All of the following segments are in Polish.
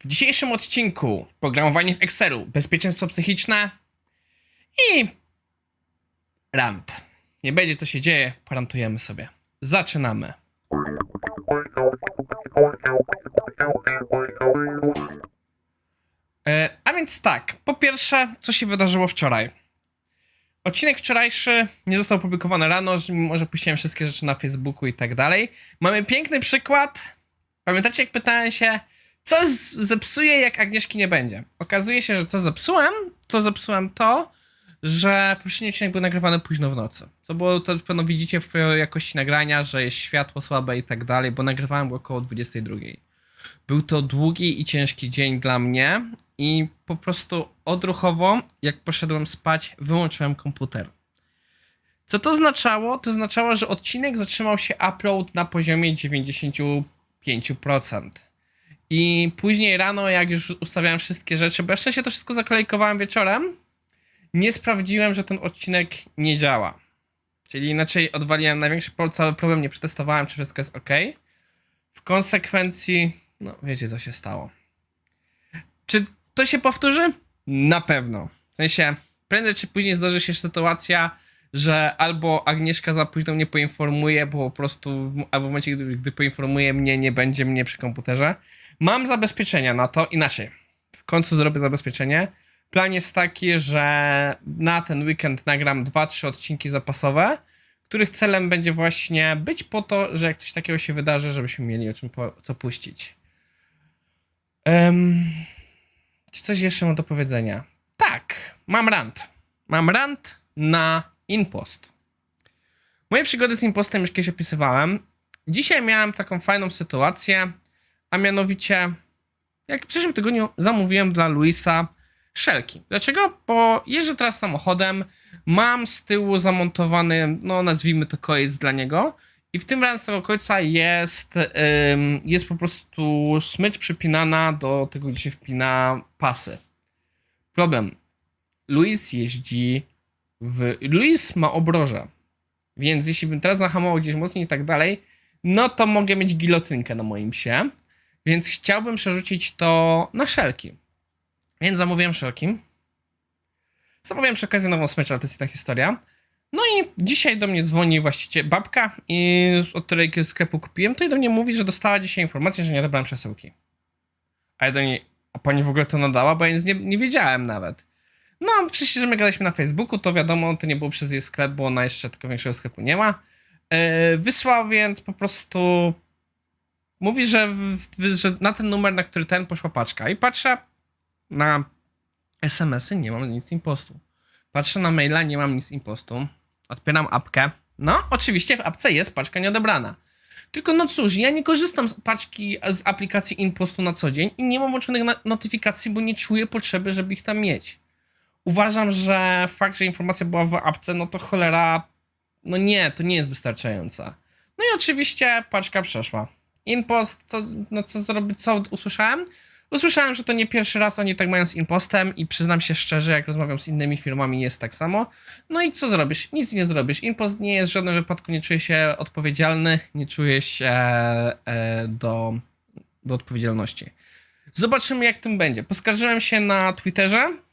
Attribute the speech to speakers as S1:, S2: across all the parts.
S1: W dzisiejszym odcinku programowanie w Excelu, bezpieczeństwo psychiczne i rant. Nie będzie co się dzieje, porantujemy sobie. Zaczynamy. E, a więc tak, po pierwsze, co się wydarzyło wczoraj? Odcinek wczorajszy nie został opublikowany rano, mimo że puściłem wszystkie rzeczy na Facebooku i tak dalej. Mamy piękny przykład. Pamiętacie, jak pytałem się, co z- zepsuje, jak Agnieszki nie będzie? Okazuje się, że co zepsułem, to zepsułem to, że poprzedni odcinek był nagrywany późno w nocy. Co było, to pewno widzicie w jakości nagrania, że jest światło słabe i tak dalej, bo nagrywałem go około 22. Był to długi i ciężki dzień dla mnie i po prostu odruchowo, jak poszedłem spać, wyłączyłem komputer. Co to oznaczało? To oznaczało, że odcinek zatrzymał się upload na poziomie 95%. I później rano, jak już ustawiałem wszystkie rzeczy, bo jeszcze się to wszystko zakolejkowałem wieczorem, nie sprawdziłem, że ten odcinek nie działa. Czyli inaczej odwaliłem największy cały problem, nie przetestowałem, czy wszystko jest ok. W konsekwencji, no wiecie co się stało. Czy to się powtórzy? Na pewno. W sensie, prędzej czy później zdarzy się sytuacja, że albo Agnieszka za późno mnie poinformuje, bo po prostu, albo w momencie, gdy, gdy poinformuje mnie, nie będzie mnie przy komputerze. Mam zabezpieczenia na to, inaczej. W końcu zrobię zabezpieczenie. Plan jest taki, że na ten weekend nagram 2-3 odcinki zapasowe, których celem będzie właśnie być po to, że jak coś takiego się wydarzy, żebyśmy mieli o czym po, co puścić. Um, czy coś jeszcze mam do powiedzenia? Tak, mam rant. Mam rant na Inpost. Moje przygody z Impostem już kiedyś opisywałem. Dzisiaj miałem taką fajną sytuację, a mianowicie, jak w przyszłym tygodniu zamówiłem dla Luisa szelki. Dlaczego? Bo jeżdżę teraz samochodem, mam z tyłu zamontowany, no nazwijmy to kojec dla niego. I w tym razem z tego końca jest, ym, jest po prostu smycz przypinana do tego, gdzie się wpina pasy. Problem. Luis jeździ w. Luis ma obroże. Więc jeśli bym teraz zahamował gdzieś mocniej i tak dalej, no to mogę mieć gilotynkę na moim psie. Więc chciałbym przerzucić to na szelki. Więc zamówiłem szelki. Zamówiłem przy okazji nową smycz, ale to jest inna historia. No i dzisiaj do mnie dzwoni właściciel babka, i, od której sklepu kupiłem, to i do mnie mówi, że dostała dzisiaj informację, że nie odebrałem przesyłki. A ja do niej, a pani w ogóle to nadała, bo ja nic nie, nie wiedziałem nawet. No, przecież, że my gadaliśmy na Facebooku, to wiadomo, to nie było przez jej sklep, bo ona jeszcze tego większego sklepu nie ma. Yy, wysłał więc po prostu. Mówi, że, w, że na ten numer, na który ten poszła paczka. I patrzę na SMS-y, nie mam nic impostu. Patrzę na maila, nie mam nic impostu. Odpieram apkę. No, oczywiście w apce jest paczka nieodebrana. Tylko no cóż, ja nie korzystam z paczki z aplikacji Impostu na co dzień i nie mam włączonych notyfikacji, bo nie czuję potrzeby, żeby ich tam mieć. Uważam, że fakt, że informacja była w apce, no to cholera, no nie, to nie jest wystarczająca. No i oczywiście paczka przeszła. Impost, to, no co zrobić, co usłyszałem? Usłyszałem, że to nie pierwszy raz oni tak mają z Impostem i przyznam się szczerze, jak rozmawiam z innymi firmami jest tak samo. No i co zrobisz? Nic nie zrobisz. Impost nie jest w żadnym wypadku, nie czuje się odpowiedzialny, nie czuje się e, do, do odpowiedzialności. Zobaczymy jak tym będzie. Poskarżyłem się na Twitterze.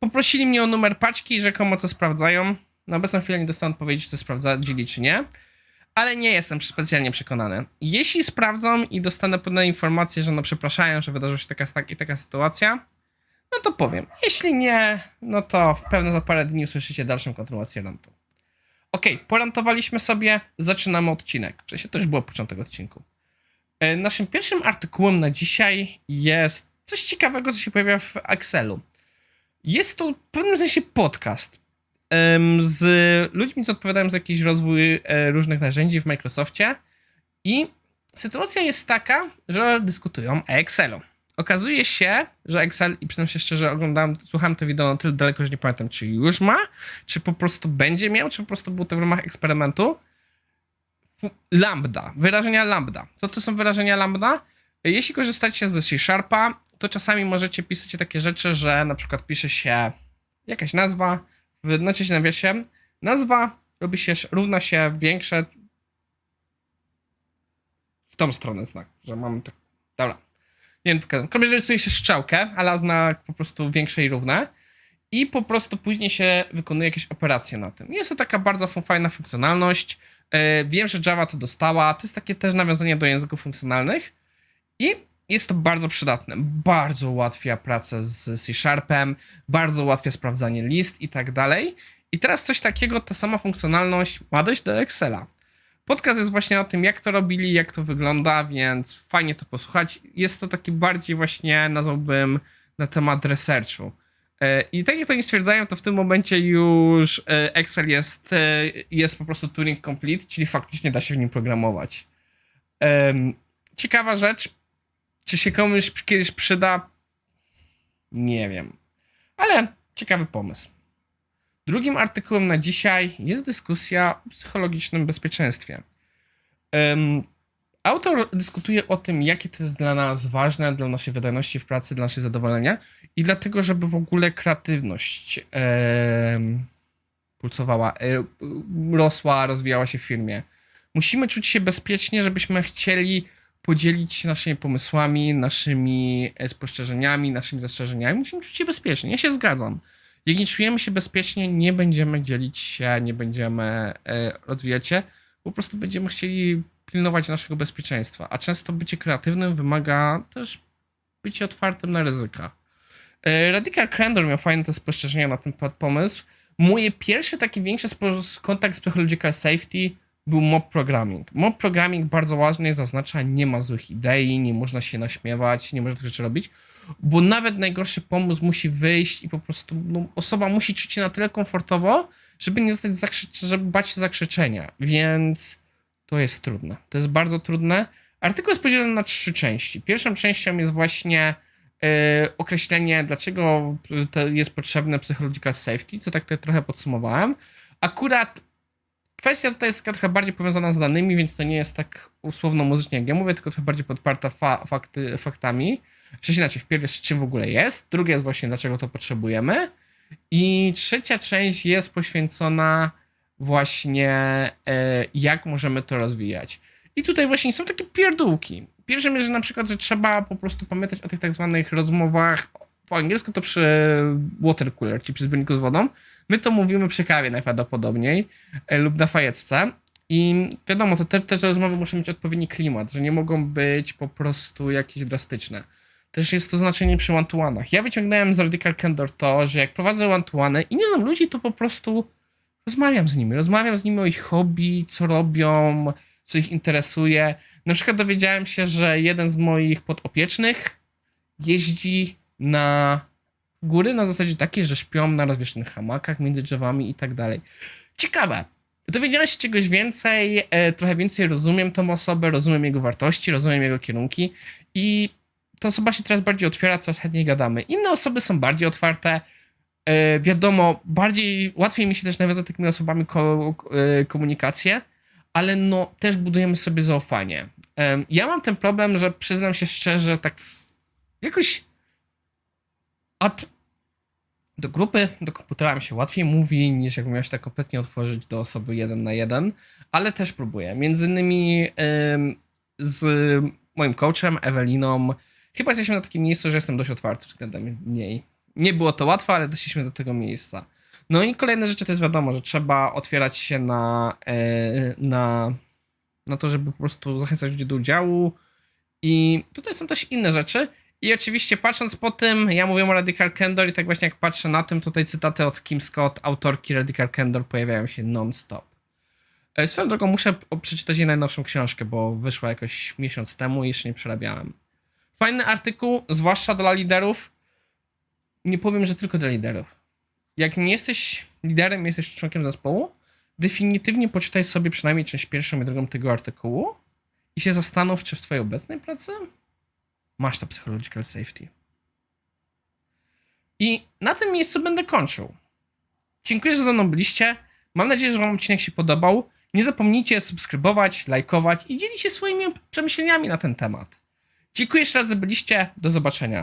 S1: Poprosili mnie o numer paczki, rzekomo to sprawdzają. Na obecną chwilę nie dostałem odpowiedzi, czy to sprawdzali, czy nie. Ale nie jestem specjalnie przekonany. Jeśli sprawdzą i dostanę pewne informacje, że no przepraszają, że wydarzyła się taka tak, i taka sytuacja, no to powiem. Jeśli nie, no to pewno za parę dni usłyszycie dalszą kontynuację rantu. Okej, porantowaliśmy sobie, zaczynamy odcinek. W sensie to już było początek odcinku. E, Naszym pierwszym artykułem na dzisiaj jest coś ciekawego, co się pojawia w Excelu. Jest to w pewnym sensie podcast z ludźmi, co odpowiadają za jakiś rozwój e, różnych narzędzi w Microsoftie. I sytuacja jest taka, że dyskutują o Excelu. Okazuje się, że Excel, i przyznam się szczerze, oglądałem, słuchałem to wideo na tyle daleko, że nie pamiętam, czy już ma, czy po prostu będzie miał, czy po prostu było to w ramach eksperymentu. Lambda, wyrażenia lambda. Co to są wyrażenia lambda? Jeśli korzystacie ze C-Sharpa, to czasami możecie pisać takie rzeczy, że na przykład pisze się jakaś nazwa, w nacisie nawiasie, nazwa robi się, równa się większe w tą stronę znak, że mam tak, dobra. Nie wiem, pokażę. Komuś rysuje się strzałkę, ale zna po prostu większe i równe. I po prostu później się wykonuje jakieś operacje na tym. Jest to taka bardzo fajna funkcjonalność. E, wiem, że Java to dostała. To jest takie też nawiązanie do języków funkcjonalnych. I jest to bardzo przydatne. Bardzo ułatwia pracę z C Sharpem, bardzo ułatwia sprawdzanie list i tak dalej. I teraz coś takiego, ta sama funkcjonalność ma dojść do Excela. Podcast jest właśnie o tym, jak to robili, jak to wygląda, więc fajnie to posłuchać. Jest to taki bardziej właśnie, nazwałbym, na temat researchu. E, I tak jak to oni stwierdzają, to w tym momencie już e, Excel jest, e, jest po prostu Turing Complete, czyli faktycznie da się w nim programować. Ciekawa rzecz, czy się komuś kiedyś przyda? Nie wiem. Ale ciekawy pomysł. Drugim artykułem na dzisiaj jest dyskusja o psychologicznym bezpieczeństwie. Em, autor dyskutuje o tym, jakie to jest dla nas ważne, dla naszej wydajności w pracy, dla naszego zadowolenia i dlatego, żeby w ogóle kreatywność em, pulsowała, e, rosła, rozwijała się w firmie. Musimy czuć się bezpiecznie, żebyśmy chcieli podzielić się naszymi pomysłami, naszymi e, spostrzeżeniami, naszymi zastrzeżeniami. Musimy czuć się bezpiecznie. Ja się zgadzam. Jak nie czujemy się bezpiecznie, nie będziemy dzielić się, nie będziemy e, rozwijać się, po prostu będziemy chcieli pilnować naszego bezpieczeństwa. A często bycie kreatywnym wymaga też bycie otwartym na ryzyka. E, Radical Candor miał fajne te spostrzeżenia na ten pomysł. Mój pierwszy taki większy spo- kontakt z Psychological Safety był mob programming. Mob programming bardzo ważny, zaznacza, nie ma złych idei, nie można się naśmiewać, nie można tych rzeczy robić, bo nawet najgorszy pomysł musi wyjść i po prostu no, osoba musi czuć się na tyle komfortowo, żeby nie zostać zakrzycz- żeby bać się zakrzyczenia, więc to jest trudne. To jest bardzo trudne. Artykuł jest podzielony na trzy części. Pierwszą częścią jest właśnie e, określenie, dlaczego jest potrzebne psychological safety, co tak trochę podsumowałem. Akurat kwestia tutaj jest taka trochę bardziej powiązana z danymi, więc to nie jest tak usłowno muzycznie jak ja mówię, tylko trochę bardziej podparta fa fakty, faktami. Czyli inaczej, wpierw jest czym w ogóle jest, drugie jest właśnie dlaczego to potrzebujemy i trzecia część jest poświęcona właśnie e, jak możemy to rozwijać. I tutaj właśnie są takie pierdółki. Pierwszym jest, że na przykład, że trzeba po prostu pamiętać o tych tak zwanych rozmowach, po angielsku to przy water cooler, czyli przy zbiorniku z wodą. My to mówimy przy kawie najprawdopodobniej e, lub na fajeczce. I wiadomo, to te, te rozmowy muszą mieć odpowiedni klimat, że nie mogą być po prostu jakieś drastyczne. Też jest to znaczenie przy one-to-one'ach. Ja wyciągnąłem z Radical Candor to, że jak prowadzę one-to-one i nie znam ludzi, to po prostu rozmawiam z nimi. Rozmawiam z nimi o ich hobby, co robią, co ich interesuje. Na przykład dowiedziałem się, że jeden z moich podopiecznych jeździ na góry na zasadzie takiej, że śpią na rozwieszonych hamakach między drzewami i tak dalej. Ciekawe. Dowiedziałem się czegoś więcej, e, trochę więcej rozumiem tą osobę, rozumiem jego wartości, rozumiem jego kierunki i ta osoba się teraz bardziej otwiera, coraz chętniej gadamy. Inne osoby są bardziej otwarte. E, wiadomo, bardziej, łatwiej mi się też nawiązać z takimi osobami ko, e, komunikację, ale no też budujemy sobie zaufanie. Em, ja mam ten problem, że przyznam się szczerze, tak w, jakoś od do grupy, do komputera mi się łatwiej mówi, niż jak miałem się tak kompletnie otworzyć do osoby jeden na jeden, ale też próbuję. Między innymi z moim coachem, Eweliną, chyba jesteśmy na takim miejscu, że jestem dość otwarty względem niej. Nie było to łatwe, ale doszliśmy do tego miejsca. No i kolejne rzeczy to jest wiadomo, że trzeba otwierać się na, e, na, na to, żeby po prostu zachęcać ludzi do udziału. I tutaj są też inne rzeczy. I oczywiście patrząc po tym, ja mówię o Radical Candor i tak właśnie jak patrzę na tym, tutaj cytaty od Kim Scott, autorki Radical Candor pojawiają się non-stop. E, Swoją drogą muszę przeczytać jej najnowszą książkę, bo wyszła jakoś miesiąc temu i jeszcze nie przerabiałem. Fajny artykuł, zwłaszcza dla liderów. Nie powiem, że tylko dla liderów. Jak nie jesteś liderem, jesteś członkiem zespołu, definitywnie poczytaj sobie przynajmniej część pierwszą i drugą tego artykułu i się zastanów, czy w twojej obecnej pracy masz to psychological safety. I na tym miejscu będę kończył. Dziękuję, że ze mną byliście. Mam nadzieję, że Wam odcinek się podobał. Nie zapomnijcie subskrybować, lajkować i dzielić się swoimi przemyśleniami na ten temat. Dziękuję jeszcze raz, że byliście. Do zobaczenia.